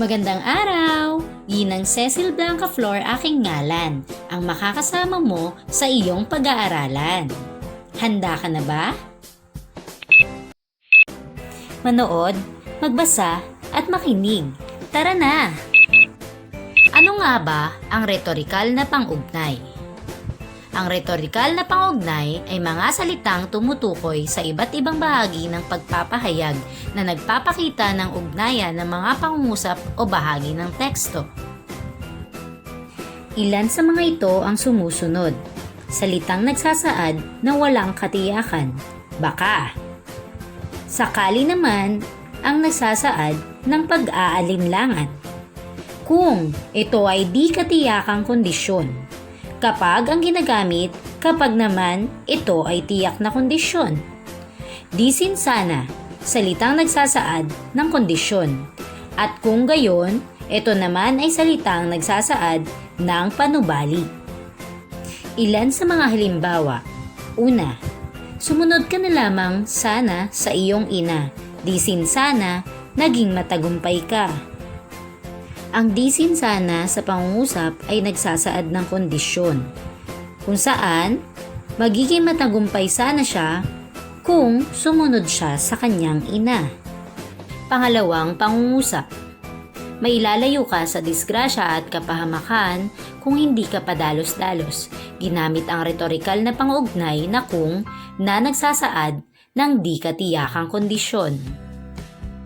Magandang araw! Ginang Cecil Blanca Flor aking ngalan, ang makakasama mo sa iyong pag-aaralan. Handa ka na ba? Manood, magbasa, at makinig. Tara na! Ano nga ba ang retorikal na pangugnay? Ang retorikal na pangugnay ay mga salitang tumutukoy sa iba't ibang bahagi ng pagpapahayag na nagpapakita ng ugnayan ng mga pangungusap o bahagi ng teksto. Ilan sa mga ito ang sumusunod. Salitang nagsasaad na walang katiyakan. Baka. Sakali naman ang nagsasaad ng pag-aalinlangan. Kung ito ay di katiyakang kondisyon. Kapag ang ginagamit, kapag naman ito ay tiyak na kondisyon. Disin sana, salitang nagsasaad ng kondisyon. At kung gayon, ito naman ay salitang nagsasaad ng panubali. Ilan sa mga halimbawa. Una, sumunod ka na lamang sana sa iyong ina. Disin sana, naging matagumpay ka. Ang disin sana sa pangungusap ay nagsasaad ng kondisyon, kung saan magiging matagumpay sana siya kung sumunod siya sa kanyang ina. Pangalawang pangungusap. May ilalayo ka sa disgrasya at kapahamakan kung hindi ka padalos-dalos. Ginamit ang retorikal na pangugnay na kung na nagsasaad ng di katiyakang kondisyon.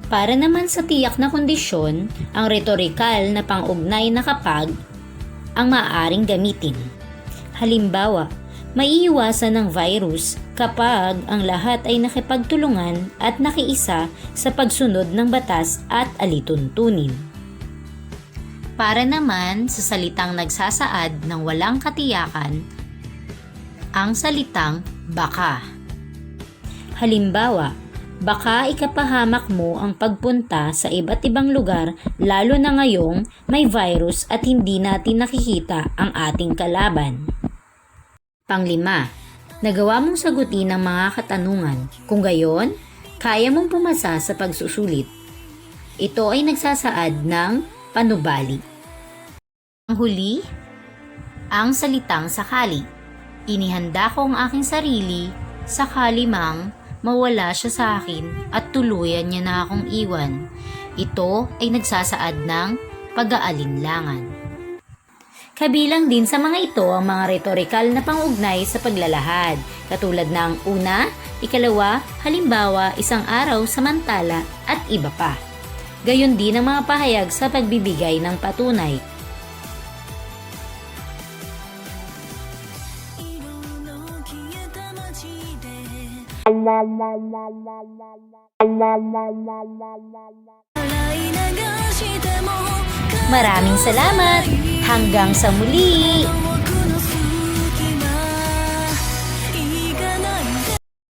Para naman sa tiyak na kondisyon, ang retorikal na pangugnay na kapag ang maaaring gamitin. Halimbawa, maiiwasan ng virus kapag ang lahat ay nakipagtulungan at nakiisa sa pagsunod ng batas at alituntunin. Para naman sa salitang nagsasaad ng walang katiyakan, ang salitang baka. Halimbawa, baka ikapahamak mo ang pagpunta sa iba't ibang lugar lalo na ngayong may virus at hindi natin nakikita ang ating kalaban. Panglima, nagawa mong sagutin ang mga katanungan. Kung gayon, kaya mong pumasa sa pagsusulit. Ito ay nagsasaad ng panubali. Ang huli, ang salitang sakali. Inihanda ko ang aking sarili sakali mang mawala siya sa akin at tuluyan niya na akong iwan. Ito ay nagsasaad ng pag-aalinlangan. Kabilang din sa mga ito ang mga retorikal na pangugnay sa paglalahad, katulad ng una, ikalawa, halimbawa, isang araw, samantala, at iba pa. Gayon din ang mga pahayag sa pagbibigay ng patunay. Maraming salamat! Hanggang sa muli!